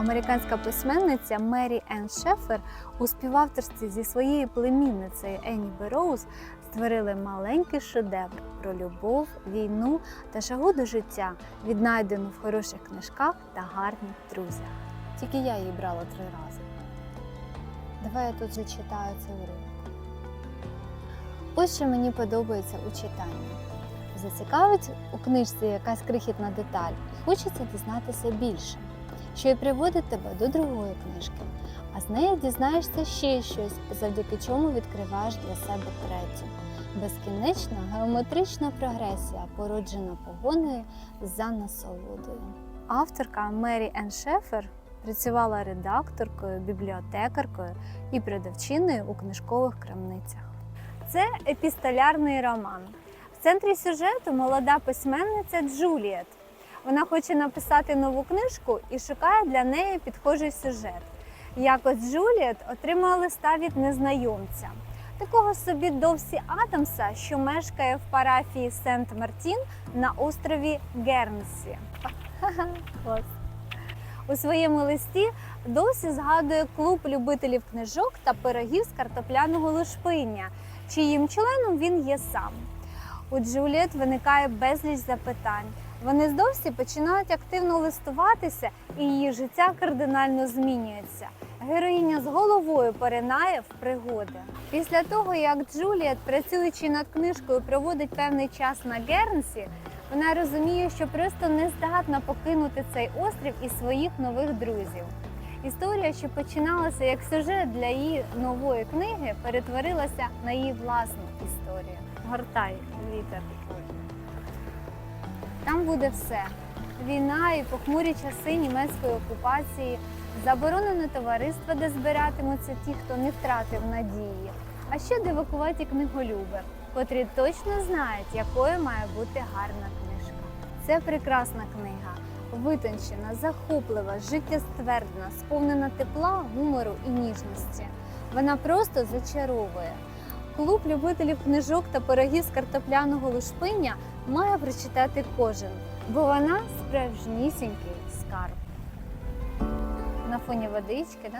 Американська письменниця Мері Енн Шефер у співавторстві зі своєю племінницею Енні Бероуз створили маленький шедевр про любов, війну та шагу до життя, віднайдену в хороших книжках та гарних друзях. Тільки я її брала три рази. Давай я тут зачитаю цей уривок. Ось що мені подобається у читанні. Зацікавить у книжці якась крихітна деталь, і хочеться дізнатися більше, що й приводить тебе до другої книжки, а з неї дізнаєшся ще щось, завдяки чому відкриваєш для себе третю. Безкінечна геометрична прогресія, породжена погоною за насолодою. Авторка Мері Енн Шефер працювала редакторкою, бібліотекаркою і продавчиною у книжкових крамницях. Це епістолярний роман. В центрі сюжету молода письменниця Джуліет. Вона хоче написати нову книжку і шукає для неї підхожий сюжет. Якось Джуліет отримала листа від незнайомця, такого собі Довсі Адамса, що мешкає в парафії Сент-Мартін на острові Гернсі. У своєму листі Довсі згадує клуб любителів книжок та пирогів з картопляного лушпиння, чиїм членом він є сам. У Джуліет виникає безліч запитань. Вони з Довсі починають активно листуватися, і її життя кардинально змінюється. Героїня з головою поринає в пригоди. Після того, як Джуліет, працюючи над книжкою, проводить певний час на Гернсі, вона розуміє, що просто не здатна покинути цей острів і своїх нових друзів. Історія, що починалася як сюжет для її нової книги, перетворилася на її власну історію. Гортай вітер. Там буде все: війна і похмурі часи німецької окупації, заборонене товариство, де збиратимуться ті, хто не втратив надії, а ще дивакуваті книголюби, котрі точно знають, якою має бути гарна книжка. Це прекрасна книга, витончена, захоплива, життєствердна, сповнена тепла, гумору і ніжності. Вона просто зачаровує. Клуб любителів книжок та пирогів з картопляного лушпиння має прочитати кожен, бо вона справжнісінький скарб. На фоні водички, да?